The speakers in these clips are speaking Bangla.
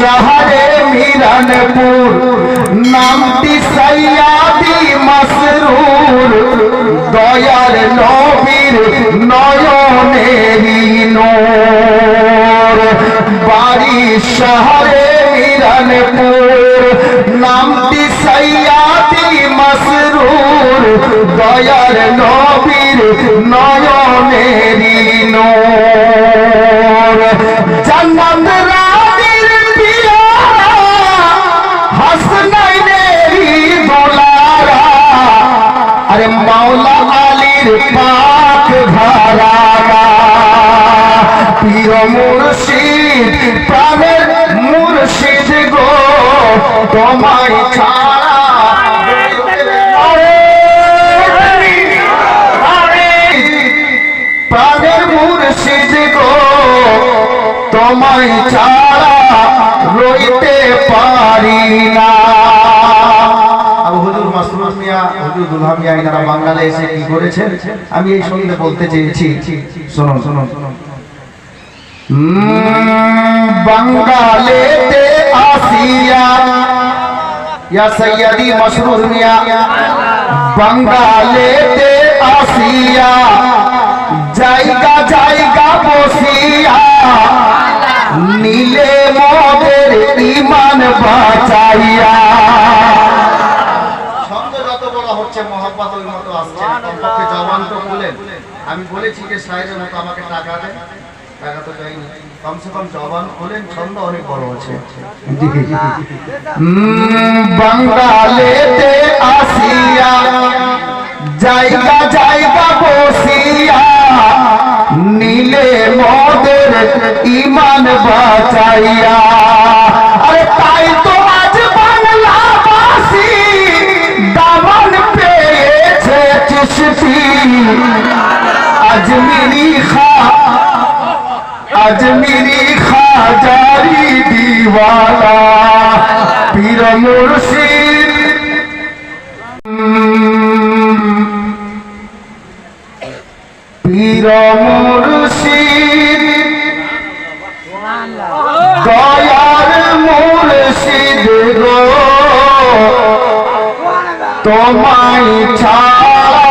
শহরে মিরনপুর নামটি সৈয়াদি মসরুর। দয়ার নবীর নয়নেরি নূর বাড়ি শহরে মিরনপুর নামটি সৈয়াদি মসরুর। দয়ার নবীর নয়নেরি নূর পীর মুর্শিদ, প্রাণের মুর্শিদ গো, তোমায় ছাড়া প্রাণের মুর্শিদ গো, তোমায় ছাড়া রইতে পারি না। আমি এই সঙ্গে বলতে চেয়েছি। শোনো শোনো শোনো বাঙ্গালেতে আসিয়া, ইয়া সৈয়দি মশরুর মিয়া বাঙ্গালেতে আসিয়া, জায়গা জায়গা বসিয়া, নীলে মোদের ইমান বাঁচাইয়া। বড় হচ্ছে মহাব্বত ওই মতো বলেন আমি বলেছি যে সাহেবের মতো আমাকে টাকা দেন। টাকা তো দেয়নি। কমসে কম জবান বলেন ছন্দ অনেক বড় আছে বাঙ্গালেতে আসিয়া, জায়গা জায়গা বসিয়া, নীলে মদের ইমান বাঁচাইয়া আজমিরি খাজারি দিওয়ানা পীর মুর্শিদ পীর মুর্শিদ দয়ার মুর্শিদ গো তোমায় ছাড়া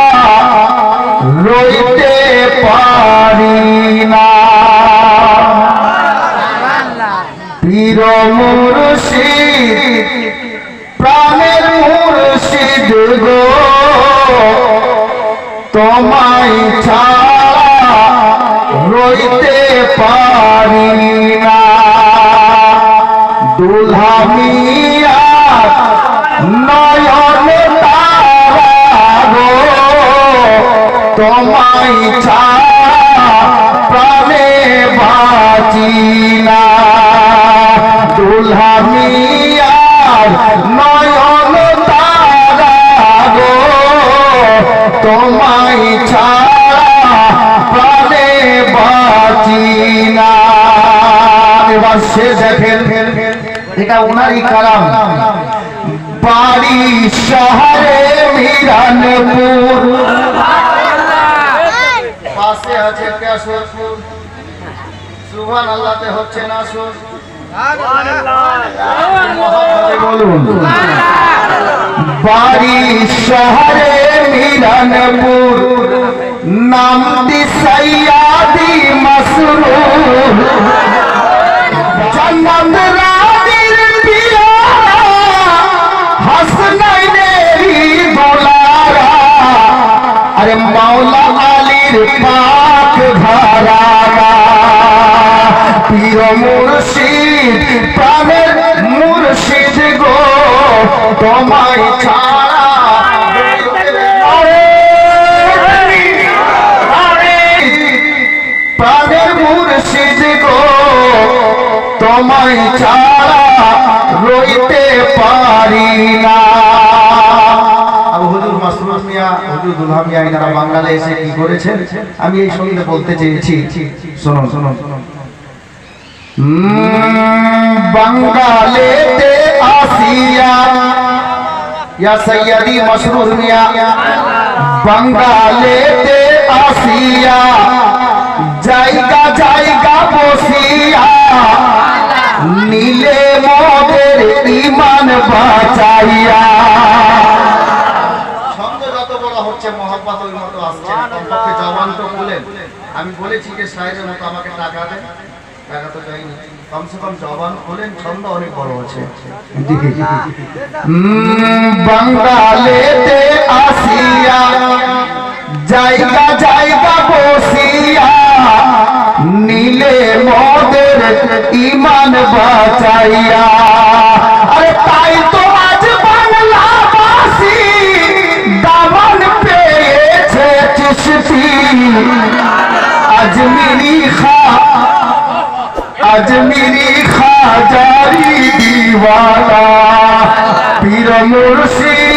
রইতে পারি। পীর মুর্শিদ প্রাণের মুর্শিদ গো, তোমায় ছাড়া রইতে পারি না। দুলহা মিয়া, নয়ন তারা গো, তোমায় ছাড়া প্রাণে বাঁচি না দুলহা মিয়ার নয়ন তারা গো তোমায় ছাড়া প্রাণে বাঁচি না। এবার সে দেখেন এটা ওনারই কালাম। বাড়ি শহরে মিরানপুর। পাশে আছে কেশরপুর সুবহান আল্লাহতে হচ্ছে না সুর। বলুন বাড়ি শহরে মিলনপুর নামটি সৈয়াদি মসরুর। জন্নত রানীর পিয়ারা হাসনাইনেরি দোলারা আরে মাওলা আলীর পাক ধারারা পীর তোমায় ছাড়া প্রাণের মুর্শিদ গো তোমায় ছাড়া রইতে পারি না। কি করেছেন? আমি এই সঙ্গে বলতে চেয়েছি। শোনো শোনো। শোনো বাঙ্গালেতে আসিয়া ইয়া সৈয়দি মশরুর মিয়া বাঙ্গালেতে আসিয়া জায়গা জায়গা বসিয়া নীলে বাঁচাইয়া ছন্দ যত বড় হচ্ছে মহাব্বত ওই মতো আসছে কমপক্ষে জবান তো বলেন। আমি বলেছি যে সাহেবের মতো আমাকে টাকা দেন। টাকা তো চাইনি কমসে কম জবান খোলেন ছন্দ অনেক বড় আছে বাঙ্গালেতে আসিয়া, জায়গা জায়গা বসিয়া, নীলে মদের ইমান বাঁচাইয়া। আরে তাই তো আজ বাংলাবাসী পেয়েছে খা আজমিরি খাজারি দিওয়ালা পীর মুর্শিদ